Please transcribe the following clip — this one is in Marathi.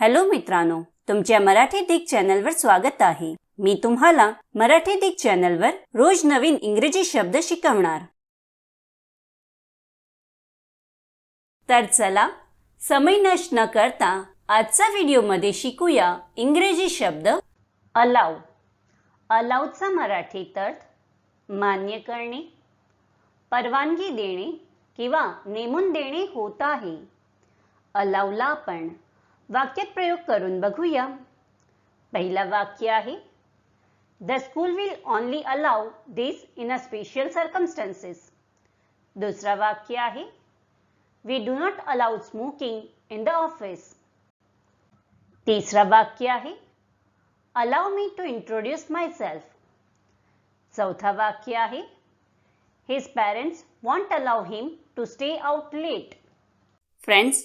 हॅलो मित्रांनो तुमच्या मराठी दिग चॅनलवर स्वागत आहे. मी तुम्हाला मराठी दिग चॅनलवर रोज नवीन इंग्रजी शब्द शिकवणार. तर चला समय नष्ट न करता आजचा व्हिडिओमध्ये शिकूया इंग्रजी शब्द अलाव. अलावचा मराठीत अर्थ मान्य करणे परवानगी देणे किंवा नेमून देणे होत आहे. अलावला आपण वाक्यात प्रयोग करून बघूया. पहिला वाक्य आहे the school will only allow this in a special circumstances दुसरा वाक्य आहे we do not allow smoking in the office तिसरा वाक्य आहे allow me to introduce myself चौथा वाक्य आहे his parents want allow him to stay out late friends